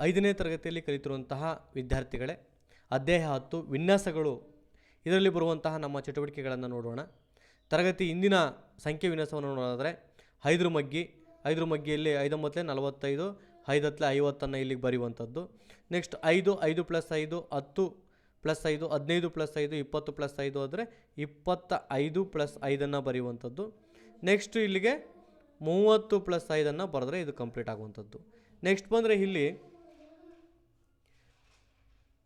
ಐದನೇ ತರಗತಿಯಲ್ಲಿ ಕಲಿತಿರುವಂತಹ ವಿದ್ಯಾರ್ಥಿಗಳೇ, ಅಧ್ಯಾಯ ಹತ್ತು ವಿನ್ಯಾಸಗಳು. ಇದರಲ್ಲಿ ಬರುವಂತಹ ನಮ್ಮ ಚಟುವಟಿಕೆಗಳನ್ನು ನೋಡೋಣ. ತರಗತಿ ಇಂದಿನ ಸಂಖ್ಯೆ ವಿನ್ಯಾಸವನ್ನು ನೋಡೋದಾದರೆ, ಐದ್ರ ಮಗ್ಗಿ, ಐದ್ರ ಮಗ್ಗಿಯಲ್ಲಿ ಐದೊಂಬತ್ತಲೆ ನಲವತ್ತೈದು ಐದತ್ತಲೆ ಐವತ್ತನ್ನು ಇಲ್ಲಿಗೆ ಬರೆಯುವಂಥದ್ದು. ನೆಕ್ಸ್ಟ್ ಐದು ಐದು ಪ್ಲಸ್ ಐದು, ಹತ್ತು ಪ್ಲಸ್ ಐದು, ಹದಿನೈದು ಪ್ಲಸ್ ಐದು, ಇಪ್ಪತ್ತು ಪ್ಲಸ್ ಐದು ಆದರೆ ಇಪ್ಪತ್ತ ಐದು ಪ್ಲಸ್ ಐದನ್ನು ಬರೆಯುವಂಥದ್ದು. ನೆಕ್ಸ್ಟ್ ಇಲ್ಲಿಗೆ ಮೂವತ್ತು ಪ್ಲಸ್ ಐದನ್ನು ಬರೆದ್ರೆ ಇದು ಕಂಪ್ಲೀಟ್ ಆಗುವಂಥದ್ದು. ನೆಕ್ಸ್ಟ್ ಬಂದರೆ ಇಲ್ಲಿ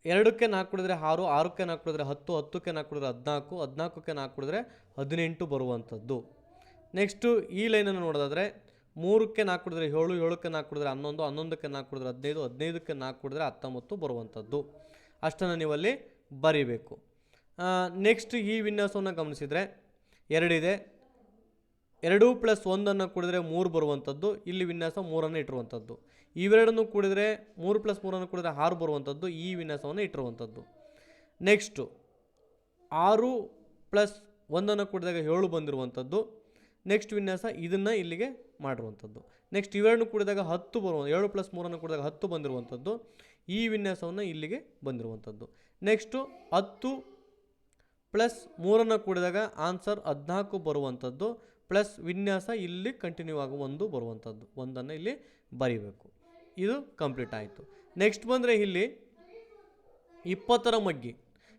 ಎರಡಕ್ಕೆ ನಾಲ್ಕು ಕುಡಿದ್ರೆ ಆರು, ಆರಕ್ಕೆ ನಾಲ್ಕು ಕುಡಿದ್ರೆ ಹತ್ತು, ಹತ್ತಕ್ಕೆ ನಾಲ್ಕು ಕುಡಿದ್ರೆ ಹದಿನಾಲ್ಕು, ಹದಿನಾಲ್ಕಕ್ಕೆ ನಾಲ್ಕು ಕುಡಿದ್ರೆ ಹದಿನೆಂಟು ಬರುವಂಥದ್ದು. ನೆಕ್ಸ್ಟು ಈ ಲೈನನ್ನು ನೋಡೋದಾದರೆ ಮೂರಕ್ಕೆ ನಾಲ್ಕು ಕುಡಿದ್ರೆ ಏಳು, ಏಳಕ್ಕೆ ನಾಲ್ಕು ಕುಡಿದ್ರೆ ಹನ್ನೊಂದು, ಹನ್ನೊಂದಕ್ಕೆ ನಾಲ್ಕು ಕುಡಿದ್ರೆ ಹದಿನೈದು, ಹದಿನೈದಕ್ಕೆ ನಾಲ್ಕು ಕುಡಿದ್ರೆ ಹತ್ತೊಂಬತ್ತು ಬರುವಂಥದ್ದು. ಅಷ್ಟನ್ನು ನೀವಲ್ಲಿ ಬರೀಬೇಕು. ನೆಕ್ಸ್ಟ್ ಈ ವಿನ್ಯಾಸವನ್ನು ಗಮನಿಸಿದರೆ ಎರಡಿದೆ ಎರಡು ಪ್ಲಸ್ ಒಂದನ್ನು ಕುಡಿದ್ರೆ ಮೂರು ಬರುವಂಥದ್ದು. ಇಲ್ಲಿ ವಿನ್ಯಾಸ ಮೂರನ್ನು ಇಟ್ಟಿರುವಂಥದ್ದು. ಇವೆರಡನ್ನು ಕೂಡಿದರೆ ಮೂರು ಪ್ಲಸ್ ಮೂರನ್ನು ಕೂಡಿದರೆ ಆರು ಬರುವಂಥದ್ದು, ಈ ವಿನ್ಯಾಸವನ್ನು ಇಟ್ಟಿರುವಂಥದ್ದು. ನೆಕ್ಸ್ಟು ಆರು ಪ್ಲಸ್ ಒಂದನ್ನು ಕೂಡಿದಾಗ ಏಳು ಬಂದಿರುವಂಥದ್ದು. ನೆಕ್ಸ್ಟ್ ವಿನ್ಯಾಸ ಇದನ್ನು ಇಲ್ಲಿಗೆ ಮಾಡಿರುವಂಥದ್ದು. ನೆಕ್ಸ್ಟ್ ಇವೆರಡನ್ನು ಕೂಡಿದಾಗ ಹತ್ತು ಬರುವ, ಏಳು ಪ್ಲಸ್ ಮೂರನ್ನು ಕೂಡಿದಾಗ ಹತ್ತು ಬಂದಿರುವಂಥದ್ದು. ಈ ವಿನ್ಯಾಸವನ್ನು ಇಲ್ಲಿಗೆ ಬಂದಿರುವಂಥದ್ದು. ನೆಕ್ಸ್ಟು ಹತ್ತು ಪ್ಲಸ್ ಮೂರನ್ನು ಕೂಡಿದಾಗ ಆನ್ಸರ್ ಹದಿನಾಲ್ಕು ಬರುವಂಥದ್ದು. ಪ್ಲಸ್ ವಿನ್ಯಾಸ ಇಲ್ಲಿ ಕಂಟಿನ್ಯೂ ಆಗುವ ಒಂದು ಬರುವಂಥದ್ದು. ಒಂದನ್ನು ಇಲ್ಲಿ ಬರಿಬೇಕು. ಇದು ಕಂಪ್ಲೀಟ್ ಆಯಿತು. ನೆಕ್ಸ್ಟ್ ಬಂದರೆ ಇಲ್ಲಿ ಇಪ್ಪತ್ತರ ಮಗ್ಗಿ.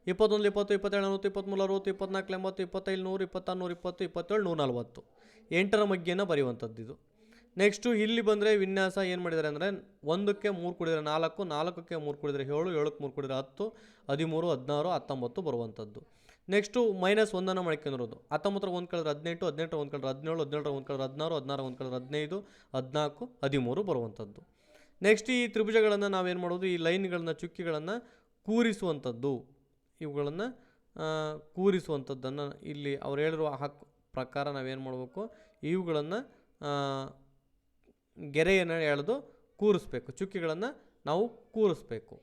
ಇಪ್ಪತ್ತೊಂದು ಇಪ್ಪತ್ತು, ಇಪ್ಪತ್ತೇಳು, ನಲವತ್ತು ಇಪ್ಪತ್ತ್ಮೂರು ಅರವತ್ತು, ಇಪ್ಪತ್ನಾಲ್ಕು, ಎಂಬತ್ತು, ಇಪ್ಪತ್ತೈದು, ನೂರು, ಇಪ್ಪತ್ತಾರು, ನೂರು ಇಪ್ಪತ್ತು ಇಪ್ಪತ್ತೇಳು ನೂರ ನಲ್ವತ್ತು ಎಂಟರ ಮಗ್ಗಿಯನ್ನು ಬರೆಯುವಂಥದ್ದು ಇದು. ನೆಕ್ಸ್ಟು ಇಲ್ಲಿ ಬಂದರೆ ವಿನ್ಯಾಸ ಏನು ಮಾಡಿದ್ದಾರೆ ಅಂದರೆ ಒಂದಕ್ಕೆ ಮೂರು ಕುಡಿದರೆ ನಾಲ್ಕು, ನಾಲ್ಕಕ್ಕೆ ಮೂರು ಕುಡಿದರೆ ಏಳು, ಏಳಕ್ಕೆ ಮೂರು ಕುಡಿದರೆ ಹತ್ತು, ಹದಿಮೂರು, ಹದಿನಾರು, ಹತ್ತೊಂಬತ್ತು ಬರುವಂಥದ್ದು. ನೆಕ್ಸ್ಟು ಮೈನಸ್ ಒಂದನ್ನು ಮಾಡ್ಕೊಂಡಿರೋದು ಹತ್ತೊಂಬತ್ತರ ಒಂದು ಕಳೆದ್ರೆ ಹದಿನೆಂಟು, ಹದಿನೆಂಟರ ಒಂದು ಕಳೆದ್ರೆ ಹದಿನೇಳು, ಹದಿನೇಳರ ಒಂದು ಕಳೆದ್ರೆ ಹದಿನಾರು ಹದಿನಾರು ಒಂದು ಕಳೆದ್ರೆ ಹದಿನೈದು, ಹದಿನಾಲ್ಕು, ಹದಿಮೂರು ಬರುವಂಥದ್ದು. ನೆಕ್ಸ್ಟ್ ಈ ತ್ರಿಭುಜಗಳನ್ನು ನಾವೇನು ಮಾಡೋದು? ಈ ಲೈನ್ಗಳನ್ನು, ಚುಕ್ಕಿಗಳನ್ನು ಕೂರಿಸುವಂಥದ್ದು. ಇವುಗಳನ್ನು ಕೂರಿಸುವಂಥದ್ದನ್ನು ಇಲ್ಲಿ ಅವ್ರು ಹೇಳಿರುವ ಹಕ್ಕು ಪ್ರಕಾರ ನಾವೇನು ಮಾಡಬೇಕು? ಇವುಗಳನ್ನು ಗೆರೆಯನ್ನು ಎಳೆದು ಕೂರಿಸ್ಬೇಕು. ಚುಕ್ಕಿಗಳನ್ನು ನಾವು ಕೂರಿಸ್ಬೇಕು.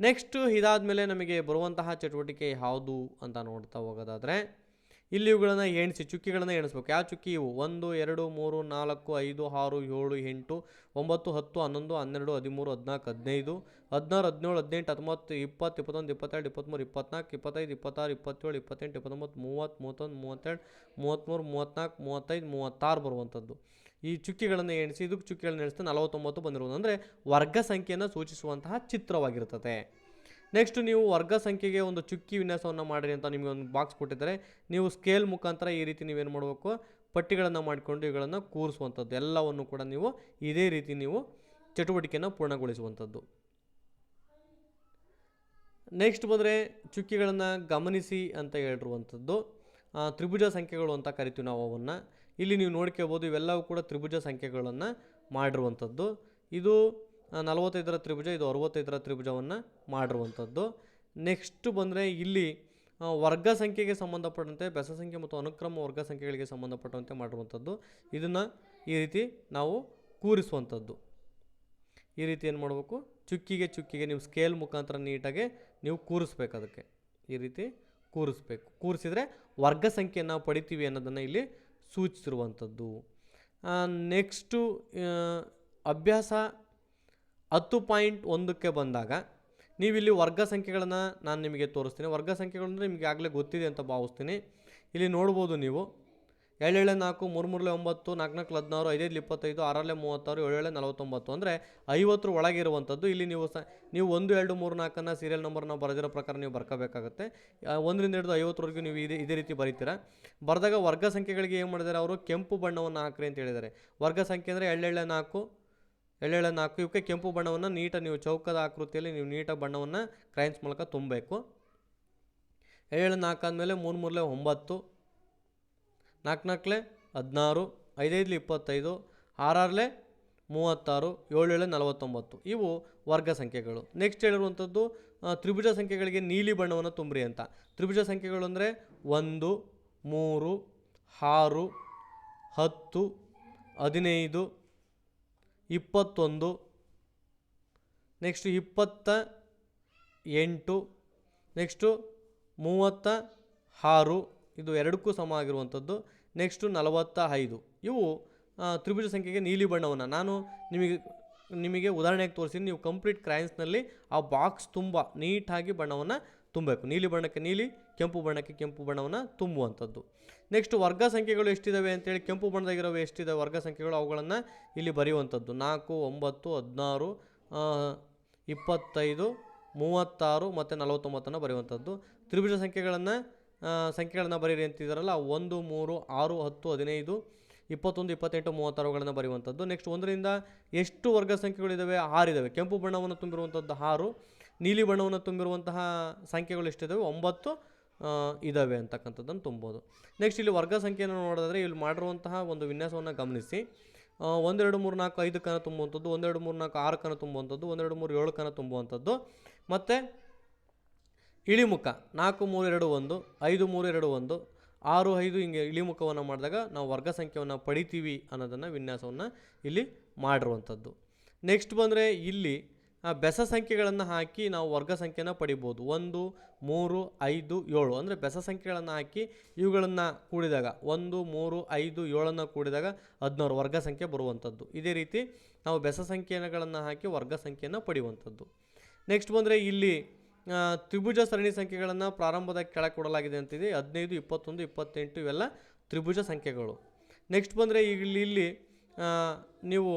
ನೆಕ್ಸ್ಟು ಇದಾದಮೇಲೆ ನಮಗೆ ಬರುವಂತಹ ಚಟುವಟಿಕೆ ಯಾವುದು ಅಂತ ನೋಡ್ತಾ ಹೋಗೋದಾದರೆ ಇಲ್ಲಿ ಇವುಗಳನ್ನು ಎಣಿಸಿ, ಚುಕ್ಕಿಗಳನ್ನು ಎಣಿಸ್ಬೇಕು. ಯಾವ ಚುಕ್ಕಿ ಇವು? ಒಂದು, ಎರಡು, ಮೂರು, ನಾಲ್ಕು, ಐದು, ಆರು, ಏಳು, ಎಂಟು, ಒಂಬತ್ತು, ಹತ್ತು, ಹನ್ನೊಂದು, ಹನ್ನೆರಡು, ಹದಿಮೂರು, ಹದಿನಾಲ್ಕು, ಹದಿನೈದು, ಹದಿನಾರು, ಹದಿನೇಳು, ಹದಿನೆಂಟು, ಹತ್ತೊಂಬತ್ತು, ಇಪ್ಪತ್ತು, ಇಪ್ಪತ್ತೊಂದು, ಇಪ್ಪತ್ತೆರಡು, ಇಪ್ಪತ್ತ್ಮೂರು, ಇಪ್ಪತ್ನಾಲ್ಕು, ಇಪ್ಪತ್ತೈದು, ಇಪ್ಪತ್ತಾರು, ಇಪ್ಪತ್ತೇಳು, ಇಪ್ಪತ್ತೆಂಟು, ಇಪ್ಪತ್ತೊಂಬತ್ತು, ಮೂವತ್ತು, ಮೂವತ್ತೊಂದು, ಮೂವತ್ತೆರಡು, ಮೂವತ್ತ್ಮೂರು, ಮೂವತ್ತ್ನಾಲ್ಕು, ಮೂವತ್ತೈದು, ಮೂವತ್ತಾರು ಬರುವಂಥದ್ದು. ಈ ಚುಕ್ಕಿಗಳನ್ನು ಎಣಿಸಿ, ಇದಕ್ಕೆ ಚುಕ್ಕಿಗಳನ್ನು ಎಣಿಸ್ತಾ ನಲವತ್ತೊಂಬತ್ತು ಬಂದಿರುವುದು. ಅಂದರೆ ವರ್ಗ ಸಂಖ್ಯೆಯನ್ನು ಸೂಚಿಸುವಂತಹ ಚಿತ್ರವಾಗಿರುತ್ತದೆ ನೆಕ್ಸ್ಟ್ ನೀವು ವರ್ಗ ಸಂಖ್ಯೆಗೆ ಒಂದು ಚುಕ್ಕಿ ವಿನ್ಯಾಸವನ್ನು ಮಾಡಿರಿ ಅಂತ ನಿಮಗೆ ಒಂದು ಬಾಕ್ಸ್ ಕೊಟ್ಟಿದ್ದಾರೆ. ನೀವು ಸ್ಕೇಲ್ ಮುಖಾಂತರ ಈ ರೀತಿ ನೀವೇನು ಮಾಡಬೇಕು? ಪಟ್ಟಿಗಳನ್ನು ಮಾಡಿಕೊಂಡು ಇವುಗಳನ್ನು ಕೂರಿಸುವಂಥದ್ದು. ಎಲ್ಲವನ್ನು ಕೂಡ ನೀವು ಇದೇ ರೀತಿ ನೀವು ಚಟುವಟಿಕೆಯನ್ನು ಪೂರ್ಣಗೊಳಿಸುವಂಥದ್ದು. ನೆಕ್ಸ್ಟ್ ಬಂದರೆ ಚುಕ್ಕಿಗಳನ್ನು ಗಮನಿಸಿ ಅಂತ ಹೇಳಿರುವಂಥದ್ದು. ತ್ರಿಭುಜ ಸಂಖ್ಯೆಗಳು ಅಂತ ಕರಿತೀವಿ ನಾವು ಅವನ್ನು. ಇಲ್ಲಿ ನೀವು ನೋಡ್ಕೋಬೋದು ಇವೆಲ್ಲವೂ ಕೂಡ ತ್ರಿಭುಜ ಸಂಖ್ಯೆಗಳನ್ನು ಮಾಡಿರುವಂಥದ್ದು. ಇದು ನಲವತ್ತೈದರ ತ್ರಿಭುಜ, ಇದು ಅರವತ್ತೈದರ ತ್ರಿಭುಜವನ್ನು ಮಾಡಿರುವಂಥದ್ದು. ನೆಕ್ಸ್ಟ್ ಬಂದರೆ ಇಲ್ಲಿ ವರ್ಗ ಸಂಖ್ಯೆಗೆ ಸಂಬಂಧಪಟ್ಟಂತೆ, ಬೆಸ ಸಂಖ್ಯೆ ಮತ್ತು ಅನುಕ್ರಮ ವರ್ಗ ಸಂಖ್ಯೆಗಳಿಗೆ ಸಂಬಂಧಪಟ್ಟಂತೆ ಮಾಡಿರುವಂಥದ್ದು. ಇದನ್ನು ಈ ರೀತಿ ನಾವು ಕೂರಿಸುವಂಥದ್ದು. ಈ ರೀತಿ ಏನು ಮಾಡಬೇಕು? ಚುಕ್ಕಿಗೆ ಚುಕ್ಕಿಗೆ ನೀವು ಸ್ಕೇಲ್ ಮುಖಾಂತರ ನೀಟಾಗಿ ನೀವು ಕೂರಿಸ್ಬೇಕು ಅದಕ್ಕೆ. ಈ ರೀತಿ ಕೂರಿಸ್ಬೇಕು. ಕೂರಿಸಿದರೆ ವರ್ಗ ಸಂಖ್ಯೆಯನ್ನು ಪಡಿತೀವಿ ಅನ್ನೋದನ್ನು ಇಲ್ಲಿ ಸೂಚಿಸಿರುವಂಥದ್ದು. ನೆಕ್ಸ್ಟು ಅಭ್ಯಾಸ ಹತ್ತು ಪಾಯಿಂಟ್ ಒಂದಕ್ಕೆ ಬಂದಾಗ ನೀವಿಲ್ಲಿ ವರ್ಗ ಸಂಖ್ಯೆಗಳನ್ನು ನಾನು ನಿಮಗೆ ತೋರಿಸ್ತೀನಿ. ವರ್ಗ ಸಂಖ್ಯೆಗಳು ಅಂದರೆ ನಿಮಗೆ ಆಗಲೇ ಗೊತ್ತಿದೆ ಅಂತ ಭಾವಿಸ್ತೀನಿ. ಇಲ್ಲಿ ನೋಡ್ಬೋದು ನೀವು. ಏಳೇಳೆ ನಾಲ್ಕು ಮೂರು ಮೂರಲೆ ಒಂಬತ್ತು, ನಾಲ್ಕು ನಾಲ್ಕು ಹದಿನಾರು ಐದೈದು ಇಪ್ಪತ್ತೈದು ಆರಲ್ಲೇ ಮೂವತ್ತಾರು, ಏಳೇಳೆ ನಲವತ್ತೊಂಬತ್ತು. ಅಂದರೆ ಐವತ್ತರ ಒಳಗಿರುವಂಥದ್ದು ಇಲ್ಲಿ ನೀವು ಸ ನೀವು ಒಂದು ಎರಡು, ಮೂರು, ನಾಲ್ಕನ್ನು ಸೀರಿಯಲ್ ನಂಬರ್ನ ಬರೆದಿರೋ ಪ್ರಕಾರ ನೀವು ಬರ್ಕೋಬೇಕಾಗುತ್ತೆ. ಒಂದರಿಂದ ಹಿಡಿದು ಐವತ್ತರವರೆಗೂ ನೀವು ಇದೇ ಇದೇ ರೀತಿ ಬರೀತೀರಾ. ಬರೆದಾಗ ವರ್ಗ ಸಂಖ್ಯೆಗಳಿಗೆ ಏನು ಮಾಡಿದ್ದಾರೆ ಅವರು? ಕೆಂಪು ಬಣ್ಣವನ್ನು ಹಾಕ್ರಿ ಅಂತ ಹೇಳಿದ್ದಾರೆ. ವರ್ಗ ಸಂಖ್ಯೆ ಅಂದರೆ ಎಳ್ಳೆಳ್ಳೆ ನಾಲ್ಕು ಎಳ್ಳೆಳ್ಳೆ ನಾಲ್ಕು ಇವಕ್ಕೆ ಕೆಂಪು ಬಣ್ಣವನ್ನು ನೀಟಾಗಿ ನೀವು ಚೌಕದ ಆಕೃತಿಯಲ್ಲಿ ನೀವು ನೀಟಾಗಿ ಬಣ್ಣವನ್ನು ಕ್ರೈನ್ಸ್ ಮೂಲಕ ತುಂಬಬೇಕು. ಎಳ್ಳೆಳ್ಳೆ ನಾಲ್ಕು ಆದಮೇಲೆ ಮೂರು ಮೂರಲೆ ಒಂಬತ್ತು, ನಾಲ್ಕು ನಾಲ್ಕಲೆ ಹದಿನಾರು, ಐದೈದಲೆ ಇಪ್ಪತ್ತೈದು, ಆರಾರಲೆ ಮೂವತ್ತಾರು ಏಳೇಳು ನಲವತ್ತೊಂಬತ್ತು. ಇವು ವರ್ಗ ಸಂಖ್ಯೆಗಳು. ನೆಕ್ಸ್ಟ್ ಹೇಳಿರುವಂಥದ್ದು ತ್ರಿಭುಜ ಸಂಖ್ಯೆಗಳಿಗೆ ನೀಲಿ ಬಣ್ಣವನ್ನು ತುಂಬ್ರಿ ಅಂತ. ತ್ರಿಭುಜ ಸಂಖ್ಯೆಗಳು ಅಂದರೆ ಒಂದು, ಮೂರು, ಆರು, ಹತ್ತು, ಹದಿನೈದು ಇಪ್ಪತ್ತೊಂದು. ನೆಕ್ಸ್ಟು ಇಪ್ಪತ್ತ ಎಂಟು. ನೆಕ್ಸ್ಟು ಮೂವತ್ತ ಆರು. ಇದು ಎರಡಕ್ಕೂ ಸಮ ಆಗಿರುವಂಥದ್ದು. ನೆಕ್ಸ್ಟು ನಲವತ್ತ ಐದು. ಇವು ತ್ರಿಭುಜ ಸಂಖ್ಯೆಗೆ ನೀಲಿ ಬಣ್ಣವನ್ನು. ನಾನು ನಿಮಗೆ ನಿಮಗೆ ಉದಾಹರಣೆಗೆ ತೋರಿಸಿ ನೀವು ಕಂಪ್ಲೀಟ್ ಕ್ರೈನ್ಸ್ನಲ್ಲಿ ಆ ಬಾಕ್ಸ್ ತುಂಬ ನೀಟಾಗಿ ಬಣ್ಣವನ್ನು ತುಂಬಬೇಕು. ನೀಲಿ ಬಣ್ಣಕ್ಕೆ ನೀಲಿ, ಕೆಂಪು ಬಣ್ಣಕ್ಕೆ ಕೆಂಪು ಬಣ್ಣವನ್ನು ತುಂಬುವಂಥದ್ದು. ನೆಕ್ಸ್ಟ್ ವರ್ಗ ಸಂಖ್ಯೆಗಳು ಎಷ್ಟಿದ್ದಾವೆ ಅಂತೇಳಿ ಕೆಂಪು ಬಣ್ಣದಾಗಿರೋವು ಎಷ್ಟಿದ್ದಾವೆ ವರ್ಗ ಸಂಖ್ಯೆಗಳು ಅವುಗಳನ್ನು ಇಲ್ಲಿ ಬರೆಯುವಂಥದ್ದು. ನಾಲ್ಕು, ಒಂಬತ್ತು, ಹದಿನಾರು ಇಪ್ಪತ್ತೈದು, ಮೂವತ್ತಾರು ಮತ್ತು ನಲವತ್ತೊಂಬತ್ತನ್ನು ಬರೆಯುವಂಥದ್ದು. ತ್ರಿಭುಜ ಸಂಖ್ಯೆಗಳನ್ನು ಸಂಖ್ಯೆಗಳನ್ನು ಬರೀರಿ ಅಂತಿದ್ದಾರಲ್ಲ ಒಂದು, ಮೂರು, ಆರು, ಹತ್ತು, ಹದಿನೈದು ಇಪ್ಪತ್ತೊಂದು, ಇಪ್ಪತ್ತೆಂಟು, ಮೂವತ್ತಾರುಗಳನ್ನು ಬರೆಯುವಂಥದ್ದು. ನೆಕ್ಸ್ಟ್ ಒಂದರಿಂದ ಎಷ್ಟು ವರ್ಗ ಸಂಖ್ಯೆಗಳಿದ್ದಾವೆ ಆರಿದ್ದಾವೆ ಕೆಂಪು ಬಣ್ಣವನ್ನು ತುಂಬಿರುವಂಥದ್ದು ಆರು, ನೀಲಿ ಬಣ್ಣವನ್ನು ತುಂಬಿರುವಂತಹ ಸಂಖ್ಯೆಗಳು ಎಷ್ಟಿದ್ದಾವೆ ಒಂಬತ್ತು ಇದ್ದಾವೆ ಅಂತಕ್ಕಂಥದ್ದನ್ನು ತುಂಬೋದು. ನೆಕ್ಸ್ಟ್ ಇಲ್ಲಿ ವರ್ಗ ಸಂಖ್ಯೆಯನ್ನು ನೋಡಿದ್ರೆ ಇಲ್ಲಿ ಮಾಡಿರುವಂತಹ ಒಂದು ವಿನ್ಯಾಸವನ್ನು ಗಮನಿಸಿ. ಒಂದೆರಡು, ಮೂರು, ನಾಲ್ಕು, ಐದು ಕನ ತುಂಬುವಂಥದ್ದು, ಒಂದೆರಡು, ಮೂರು, ನಾಲ್ಕು, ಆರು ಕನ ತುಂಬುವಂಥದ್ದು, ಒಂದೆರಡು, ಮೂರು, ಏಳು ಕನ ತುಂಬುವಂಥದ್ದು. ಮತ್ತು ಇಳಿಮುಖ, ನಾಲ್ಕು, ಮೂರು, ಎರಡು, ಒಂದು, ಐದು, ಮೂರು, ಎರಡು, ಒಂದು ಆರು ಐದು ಹಿಂಗೆ ಇಳಿಮುಖವನ್ನು ಮಾಡಿದಾಗ ನಾವು ವರ್ಗ ಸಂಖ್ಯೆಯನ್ನು ಪಡಿತೀವಿ ಅನ್ನೋದನ್ನು ವಿನ್ಯಾಸವನ್ನು ಇಲ್ಲಿ ಮಾಡಿರುವಂಥದ್ದು. ನೆಕ್ಸ್ಟ್ ಬಂದರೆ ಇಲ್ಲಿ ಬೆಸ ಸಂಖ್ಯೆಗಳನ್ನು ಹಾಕಿ ನಾವು ವರ್ಗ ಸಂಖ್ಯೆನ ಪಡಿಬೋದು. ಒಂದು, ಮೂರು, ಐದು, ಏಳು. ಅಂದರೆ ಬೆಸ ಸಂಖ್ಯೆಗಳನ್ನು ಹಾಕಿ ಇವುಗಳನ್ನು ಕೂಡಿದಾಗ, ಒಂದು, ಮೂರು, ಐದು, ಏಳನ್ನು ಕೂಡಿದಾಗ ಹದಿನಾರು ವರ್ಗ ಸಂಖ್ಯೆ ಬರುವಂಥದ್ದು. ಇದೇ ರೀತಿ ನಾವು ಬೆಸ ಸಂಖ್ಯೆಗಳನ್ನು ಹಾಕಿ ವರ್ಗ ಸಂಖ್ಯೆಯನ್ನು ಪಡೆಯುವಂಥದ್ದು ನೆಕ್ಸ್ಟ್ ಬಂದರೆ ಇಲ್ಲಿ ತ್ರಿಭುಜ ಸರಣಿ ಸಂಖ್ಯೆಗಳನ್ನು ಪ್ರಾರಂಭದ ಕೆಳಗೆ ಕೊಡಲಾಗಿದೆ ಅಂತಿದೆ. ಹದಿನೈದು, ಇಪ್ಪತ್ತೊಂದು, ಇಪ್ಪತ್ತೆಂಟು ಇವೆಲ್ಲ ತ್ರಿಭುಜ ಸಂಖ್ಯೆಗಳು. ನೆಕ್ಸ್ಟ್ ಬಂದರೆ ಇಲ್ಲಿ ಇಲ್ಲಿ ನೀವು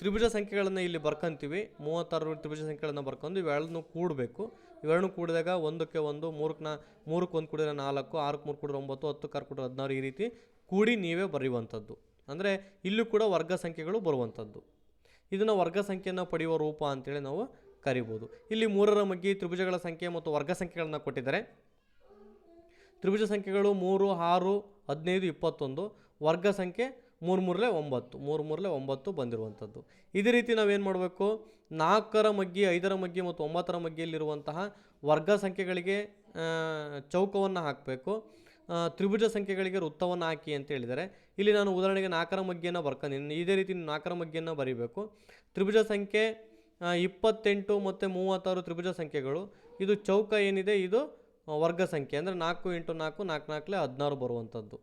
ತ್ರಿಭುಜ ಸಂಖ್ಯೆಗಳನ್ನು ಇಲ್ಲಿ ಬರ್ಕೊಂತೀವಿ. ಮೂವತ್ತಾರು ತ್ರಿಭುಜ ಸಂಖ್ಯೆಗಳನ್ನು ಬರ್ಕೊಂಡು ಇವೆರಡನ್ನೂ ಕೂಡಬೇಕು. ಇವೆರಡನ್ನೂ ಕೂಡಿದಾಗ ಒಂದಕ್ಕೆ ಒಂದು, ಮೂರಕ್ಕೆ ನಾ, ಮೂರಕ್ಕೆ ಒಂದು ಕೂಡಿದ್ರೆ ನಾಲ್ಕು, ಆರಕ್ಕೆ ಮೂರು ಕೂಡಿದ್ರೆ ಒಂಬತ್ತು, ಹತ್ತಕ್ಕೆ ಆರು ಕೂಡಿದ್ರೆ ಹದಿನಾರು ಈ ರೀತಿ ಕೂಡಿ ನೀವೇ ಬರೆಯುವಂಥದ್ದು. ಅಂದರೆ ಇಲ್ಲೂ ಕೂಡ ವರ್ಗ ಸಂಖ್ಯೆಗಳು ಬರುವಂಥದ್ದು. ಇದನ್ನು ವರ್ಗ ಸಂಖ್ಯೆಯನ್ನು ಪಡೆಯುವ ರೂಪ ಅಂತೇಳಿ ನಾವು ಕರಿಬೋದು. ಇಲ್ಲಿ ಮೂರರ ಮಗ್ಗಿ ತ್ರಿಭುಜಗಳ ಸಂಖ್ಯೆ ಮತ್ತು ವರ್ಗ ಸಂಖ್ಯೆಗಳನ್ನು ಕೊಟ್ಟಿದ್ದಾರೆ. ತ್ರಿಭುಜ ಸಂಖ್ಯೆಗಳು ಮೂರು, ಆರು, ಹದಿನೈದು, ಇಪ್ಪತ್ತೊಂದು. ವರ್ಗ ಸಂಖ್ಯೆ ಮೂರು ಮೂರಲೆ ಒಂಬತ್ತು ಮೂರು ಮೂರಲೆ ಒಂಬತ್ತು ಬಂದಿರುವಂಥದ್ದು. ಇದೇ ರೀತಿ ನಾವೇನು ಮಾಡಬೇಕು? ನಾಲ್ಕರ ಮಗ್ಗಿ ಐದರ ಮಗ್ಗಿ ಮತ್ತು ಒಂಬತ್ತರ ಮಗ್ಗಿಯಲ್ಲಿರುವಂತಹ ವರ್ಗ ಸಂಖ್ಯೆಗಳಿಗೆ ಚೌಕವನ್ನು ಹಾಕಬೇಕು. ತ್ರಿಭುಜ ಸಂಖ್ಯೆಗಳಿಗೆ ವೃತ್ತವನ್ನು ಹಾಕಿ ಅಂತ ಹೇಳಿದರೆ ಇಲ್ಲಿ ನಾನು ಉದಾಹರಣೆಗೆ ನಾಲ್ಕರ ಮಗ್ಗಿಯನ್ನು ಬರ್ಕೊಂಡಿದ್ದೀನಿ ಇದೇ ರೀತಿ ನಾಲ್ಕರ ಮಗ್ಗಿಯನ್ನು ಬರೀಬೇಕು. ತ್ರಿಭುಜ ಸಂಖ್ಯೆ ಇಪ್ಪತ್ತೆಂಟು ಮತ್ತು ಮೂವತ್ತಾರು ತ್ರಿಭುಜ ಸಂಖ್ಯೆಗಳು. ಇದು ಚೌಕ ಏನಿದೆ? ಇದು ವರ್ಗ ಸಂಖ್ಯೆ. ಅಂದರೆ ನಾಲ್ಕು ಎಂಟು ನಾಲ್ಕು ನಾಲ್ಕು ನಾಲ್ಕಲೆ ಹದಿನಾರು ಬರುವಂಥದ್ದು.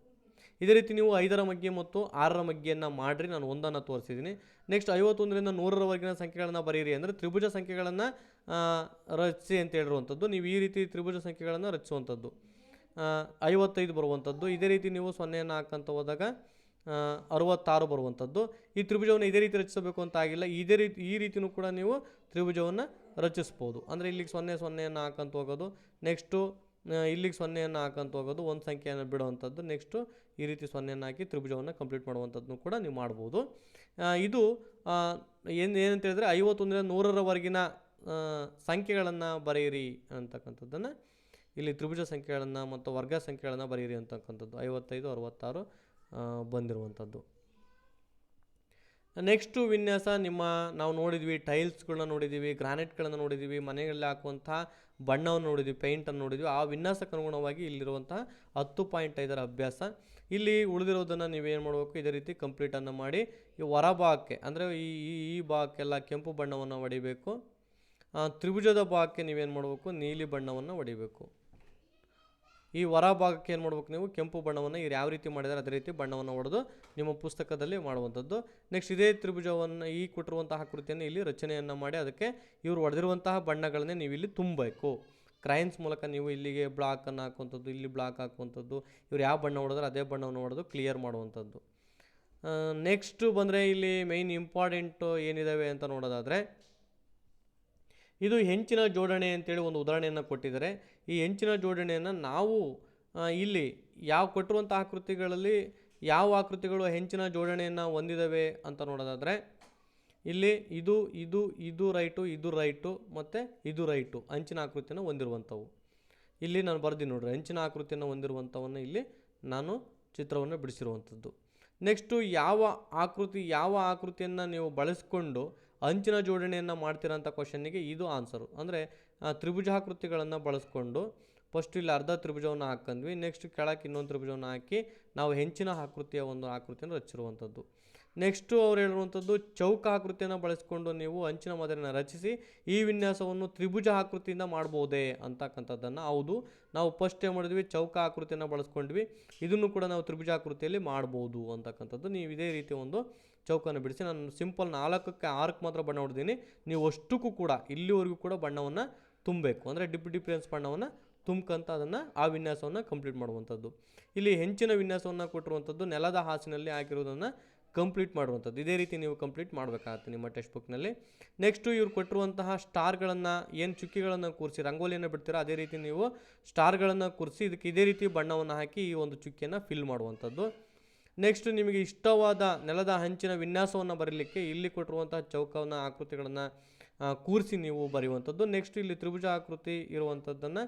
ಇದೇ ರೀತಿ ನೀವು ಐದರ ಮಗ್ಗಿ ಮತ್ತು ಆರರ ಮಗ್ಗಿಯನ್ನು ಮಾಡಿರಿ. ನಾನು ಒಂದನ್ನು ತೋರಿಸಿದ್ದೀನಿ. ನೆಕ್ಸ್ಟ್ ಐವತ್ತೊಂದರಿಂದ ನೂರರವರೆಗಿನ ಸಂಖ್ಯೆಗಳನ್ನು ಬರೀರಿ. ಅಂದರೆ ತ್ರಿಭುಜ ಸಂಖ್ಯೆಗಳನ್ನು ರಚಿಸಿ ಅಂತ ಹೇಳಿರುವಂಥದ್ದು. ನೀವು ಈ ರೀತಿ ತ್ರಿಭುಜ ಸಂಖ್ಯೆಗಳನ್ನು ರಚಿಸುವಂಥದ್ದು. ಐವತ್ತೈದು ಬರುವಂಥದ್ದು. ಇದೇ ರೀತಿ ನೀವು ಸೊನ್ನೆಯನ್ನು ಹಾಕಂತ ಹೋದಾಗ ಅರವತ್ತಾರು ಬರುವಂಥದ್ದು. ಈ ತ್ರಿಭುಜವನ್ನು ಇದೇ ರೀತಿ ರಚಿಸಬೇಕು ಅಂತ ಆಗಿಲ್ಲ. ಇದೇ ರೀತಿ, ಈ ರೀತಿಯೂ ಕೂಡ ನೀವು ತ್ರಿಭುಜವನ್ನು ರಚಿಸ್ಬೋದು. ಅಂದರೆ ಇಲ್ಲಿಗೆ ಸೊನ್ನೆ ಸೊನ್ನೆಯನ್ನು ಹಾಕಂತ ಹೋಗೋದು, ನೆಕ್ಸ್ಟು ಇಲ್ಲಿಗೆ ಸೊನ್ನೆಯನ್ನು ಹಾಕಂತ ಹೋಗೋದು, ಒಂದು ಸಂಖ್ಯೆಯನ್ನು ಬಿಡುವಂಥದ್ದು, ನೆಕ್ಸ್ಟು ಈ ರೀತಿ ಸೊನ್ನೆಯನ್ನು ಹಾಕಿ ತ್ರಿಭುಜವನ್ನು ಕಂಪ್ಲೀಟ್ ಮಾಡುವಂಥದ್ದನ್ನು ಕೂಡ ನೀವು ಮಾಡ್ಬೋದು. ಇದು ಏನು, ಏನಂತ ಹೇಳಿದ್ರೆ ಐವತ್ತೊಂದರಿಂದ ನೂರರವರೆಗಿನ ಸಂಖ್ಯೆಗಳನ್ನು ಬರೆಯಿರಿ ಅಂತಕ್ಕಂಥದ್ದನ್ನು. ಇಲ್ಲಿ ತ್ರಿಭುಜ ಸಂಖ್ಯೆಗಳನ್ನು ಮತ್ತು ವರ್ಗ ಸಂಖ್ಯೆಗಳನ್ನು ಬರೆಯಿರಿ ಅಂತಕ್ಕಂಥದ್ದು. ಐವತ್ತೈದು, ಅರವತ್ತಾರು ಬಂದಿರುವಂಥದ್ದು. ನೆಕ್ಸ್ಟು ವಿನ್ಯಾಸ, ನಿಮ್ಮ ನಾವು ನೋಡಿದ್ವಿ, ಟೈಲ್ಸ್ಗಳನ್ನ ನೋಡಿದ್ದೀವಿ ಗ್ರಾನೈಟ್ಗಳನ್ನು ನೋಡಿದ್ದೀವಿ ಮನೆಗಳಲ್ಲಿ ಹಾಕುವಂಥ ಬಣ್ಣವನ್ನು ನೋಡಿದ್ವಿ, ಪೇಂಟನ್ನು ನೋಡಿದ್ವಿ. ಆ ವಿನ್ಯಾಸಕ್ಕೆ ಅನುಗುಣವಾಗಿ ಇಲ್ಲಿರುವಂಥ ಹತ್ತು ಪಾಯಿಂಟ್ ಐದರ ಅಭ್ಯಾಸ. ಇಲ್ಲಿ ಉಳಿದಿರೋದನ್ನು ನೀವೇನು ಮಾಡಬೇಕು? ಇದೇ ರೀತಿ ಕಂಪ್ಲೀಟನ್ನು ಮಾಡಿ ಈ ಹೊರ ಭಾಗಕ್ಕೆ ಅಂದರೆ ಈ, ಈ- ಈ ಭಾಗಕ್ಕೆಲ್ಲ ಕೆಂಪು ಬಣ್ಣವನ್ನು ಹೊಡಿಬೇಕು ತ್ರಿಭುಜದ ಭಾಗಕ್ಕೆ ನೀವೇನು ಮಾಡಬೇಕು? ನೀಲಿ ಬಣ್ಣವನ್ನು ಹೊಡಿಬೇಕು ಈ ಹೊರ ಭಾಗಕ್ಕೆ ಏನು ಮಾಡ್ಬೇಕು ನೀವು? ಕೆಂಪು ಬಣ್ಣವನ್ನು ಇವ್ರು ಯಾವ ರೀತಿ ಮಾಡಿದ್ದಾರೆ ಅದೇ ರೀತಿ ಬಣ್ಣವನ್ನು ಹೊಡೆದು ನಿಮ್ಮ ಪುಸ್ತಕದಲ್ಲಿ ಮಾಡುವಂಥದ್ದು. ನೆಕ್ಸ್ಟ್ ಇದೇ ತ್ರಿಭುಜವನ್ನು ಈ ಕೊಟ್ಟಿರುವಂತಹ ಕೃತಿಯನ್ನು ಇಲ್ಲಿ ರಚನೆಯನ್ನು ಮಾಡಿ ಅದಕ್ಕೆ ಇವರು ಹೊಡೆದಿರುವಂತಹ ಬಣ್ಣಗಳನ್ನೇ ನೀವು ಇಲ್ಲಿ ತುಂಬಬೇಕು. ಕ್ರೈನ್ಸ್ ಮೂಲಕ ನೀವು ಇಲ್ಲಿಗೆ ಬ್ಲಾಕನ್ನು ಹಾಕುವಂಥದ್ದು, ಇಲ್ಲಿ ಬ್ಲಾಕ್ ಹಾಕುವಂಥದ್ದು, ಇವ್ರು ಯಾವ ಬಣ್ಣ ಹೊಡೆದ್ರೆ ಅದೇ ಬಣ್ಣವನ್ನು ಹೊಡೆದು ಕ್ಲಿಯರ್ ಮಾಡುವಂಥದ್ದು. ನೆಕ್ಸ್ಟು ಬಂದರೆ ಇಲ್ಲಿ ಮೇಯ್ನ್ ಇಂಪಾರ್ಟೆಂಟು ಏನಿದ್ದಾವೆ ಅಂತ ನೋಡೋದಾದರೆ ಇದು ಹೆಂಚಿನ ಜೋಡಣೆ ಅಂತೇಳಿ ಒಂದು ಉದಾಹರಣೆಯನ್ನು ಕೊಟ್ಟಿದ್ದಾರೆ. ಈ ಹೆಂಚಿನ ಜೋಡಣೆಯನ್ನು ನಾವು ಇಲ್ಲಿ ಯಾವ ಕೊಟ್ಟಿರುವಂಥ ಆಕೃತಿಗಳಲ್ಲಿ ಯಾವ ಆಕೃತಿಗಳು ಹೆಂಚಿನ ಜೋಡಣೆಯನ್ನು ಹೊಂದಿದ್ದಾವೆ ಅಂತ ನೋಡೋದಾದರೆ, ಇಲ್ಲಿ ಇದು ಇದು ಇದು ರೈಟು ಇದು ರೈಟು ಮತ್ತು ಇದು ರೈಟು ಅಂಚಿನ ಆಕೃತಿಯನ್ನು ಹೊಂದಿರುವಂಥವು. ಇಲ್ಲಿ ನಾನು ಬರ್ತೀನಿ ನೋಡ್ರಿ, ಅಂಚಿನ ಆಕೃತಿಯನ್ನು ಹೊಂದಿರುವಂಥವನ್ನು ಇಲ್ಲಿ ನಾನು ಚಿತ್ರವನ್ನು ಬಿಡಿಸಿರುವಂಥದ್ದು. ನೆಕ್ಸ್ಟು ಯಾವ ಆಕೃತಿ, ಯಾವ ಆಕೃತಿಯನ್ನು ನೀವು ಬಳಸ್ಕೊಂಡು ಅಂಚಿನ ಜೋಡಣೆಯನ್ನು ಮಾಡ್ತಿರೋಂಥ ಅಂತ ಕ್ವಶನ್ನಿಗೆ ಇದು ಆನ್ಸರು ಅಂದರೆ ತ್ರಿಭುಜಾಕೃತಿಗಳನ್ನು ಬಳಸ್ಕೊಂಡು ಫಸ್ಟ್ ಇಲ್ಲಿ ಅರ್ಧ ತ್ರಿಭುಜವನ್ನು ಹಾಕಂದ್ವಿ ನೆಕ್ಸ್ಟ್ ಕೆಳಕ್ಕೆ ಇನ್ನೊಂದು ತ್ರಿಭುಜವನ್ನು ಹಾಕಿ ನಾವು ಹೆಂಚಿನ ಆಕೃತಿಯ ಒಂದು ಆಕೃತಿಯನ್ನು ರಚಿಸಿರುವಂಥದ್ದು ನೆಕ್ಸ್ಟು ಅವ್ರು ಹೇಳಿರುವಂಥದ್ದು ಚೌಕ ಆಕೃತಿಯನ್ನು ಬಳಸಿಕೊಂಡು ನೀವು ಅಂಚಿನ ಮಾದರಿಯನ್ನು ರಚಿಸಿ ಈ ವಿನ್ಯಾಸವನ್ನು ತ್ರಿಭುಜ ಆಕೃತಿಯಿಂದ ಮಾಡ್ಬೋದೇ ಅಂತಕ್ಕಂಥದ್ದನ್ನು ಹೌದು. ನಾವು ಫಸ್ಟ್ ಏನು ಮಾಡಿದ್ವಿ, ಚೌಕ ಆಕೃತಿಯನ್ನು ಬಳಸ್ಕೊಂಡ್ವಿ. ಇದನ್ನು ಕೂಡ ನಾವು ತ್ರಿಭುಜ ಆಕೃತಿಯಲ್ಲಿ ಮಾಡ್ಬೋದು ಅಂತಕ್ಕಂಥದ್ದು ನೀವು ಇದೇ ರೀತಿ ಒಂದು ಚೌಕನ್ನು ಬಿಡಿಸಿ ನಾನು ಸಿಂಪಲ್ ನಾಲ್ಕಕ್ಕೆ ಆರಕ್ಕೆ ಮಾತ್ರ ಬಣ್ಣ ಹೊಡೆದೀನಿ ನೀವು ಅಷ್ಟಕ್ಕೂ ಕೂಡ ಇಲ್ಲಿವರೆಗೂ ಕೂಡ ಬಣ್ಣವನ್ನು ತುಂಬಬೇಕು. ಅಂದರೆ ಡಿಪ್ ಡಿಫ್ರೆನ್ಸ್ ಬಣ್ಣವನ್ನು ತುಂಬ್ಕಂತ ಅದನ್ನು ಆ ವಿನ್ಯಾಸವನ್ನು ಕಂಪ್ಲೀಟ್ ಮಾಡುವಂಥದ್ದು. ಇಲ್ಲಿ ಹೆಂಚಿನ ವಿನ್ಯಾಸವನ್ನು ಕೊಟ್ಟಿರುವಂಥದ್ದು ನೆಲದ ಹಾಸಿನಲ್ಲಿ ಹಾಕಿರೋದನ್ನು ಕಂಪ್ಲೀಟ್ ಮಾಡುವಂಥದ್ದು. ಇದೇ ರೀತಿ ನೀವು ಕಂಪ್ಲೀಟ್ ಮಾಡಬೇಕಾಗುತ್ತೆ ನಿಮ್ಮ ಟೆಕ್ಸ್ಟ್ ಬುಕ್ನಲ್ಲಿ ನೆಕ್ಸ್ಟು ಇವ್ರು ಕೊಟ್ಟಿರುವಂತಹ ಸ್ಟಾರ್ಗಳನ್ನು, ಏನು ಚುಕ್ಕಿಗಳನ್ನು ಕೂರಿಸಿ, ರಂಗೋಲಿಯನ್ನು ಬಿಡ್ತೀರೋ, ಅದೇ ರೀತಿ ನೀವು ಸ್ಟಾರ್ಗಳನ್ನು ಕೂರಿಸಿ, ಇದಕ್ಕೆ ಇದೇ ರೀತಿ ಬಣ್ಣವನ್ನು ಹಾಕಿ ಈ ಒಂದು ಚುಕ್ಕಿಯನ್ನು ಫಿಲ್ ಮಾಡುವಂಥದ್ದು. ನೆಕ್ಸ್ಟ್ ನಿಮಗೆ ಇಷ್ಟವಾದ ನೆಲದ ಹಂಚಿನ ವಿನ್ಯಾಸವನ್ನು ಬರೀಲಿಕ್ಕೆ ಇಲ್ಲಿ ಕೊಟ್ಟಿರುವಂತಹ ಚೌಕವನ್ನು ಆಕೃತಿಗಳನ್ನು ಕೂರಿಸಿ ನೀವು ಬರೆಯುವಂಥದ್ದು. ನೆಕ್ಸ್ಟ್ ಇಲ್ಲಿ ತ್ರಿಭುಜ ಆಕೃತಿ ಇರುವಂಥದ್ದನ್ನು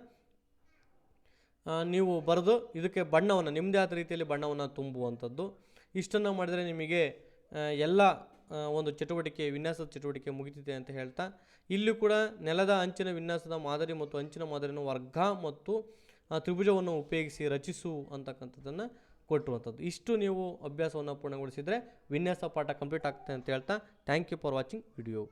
ನೀವು ಬರೆದು ಇದಕ್ಕೆ ಬಣ್ಣವನ್ನು ನಿಮ್ಮದೇ ಆದ ರೀತಿಯಲ್ಲಿ ಬಣ್ಣವನ್ನು ತುಂಬುವಂಥದ್ದು. ಇಷ್ಟನ್ನು ಮಾಡಿದರೆ ನಿಮಗೆ ಎಲ್ಲ ಒಂದು ಚಟುವಟಿಕೆ, ವಿನ್ಯಾಸದ ಚಟುವಟಿಕೆ ಮುಗಿದಿದೆ ಅಂತ ಹೇಳ್ತಾ, ಇಲ್ಲಿ ಕೂಡ ನೆಲದ ಅಂಚಿನ ವಿನ್ಯಾಸದ ಮಾದರಿ ಮತ್ತು ಅಂಚಿನ ಮಾದರಿಯನ್ನು ವರ್ಗ ಮತ್ತು ತ್ರಿಭುಜವನ್ನು ಉಪಯೋಗಿಸಿ ರಚಿಸು ಅಂತಕ್ಕಂಥದ್ದನ್ನು ಕೊಟ್ಟಿರುವಂಥದ್ದು ಇಷ್ಟು ನೀವು ಅಭ್ಯಾಸವನ್ನು ಪೂರ್ಣಗೊಳಿಸಿದರೆ ವಿನ್ಯಾಸ ಪಾಠ ಕಂಪ್ಲೀಟ್ ಆಗ್ತದೆ ಅಂತ ಹೇಳ್ತಾ thank you for watching video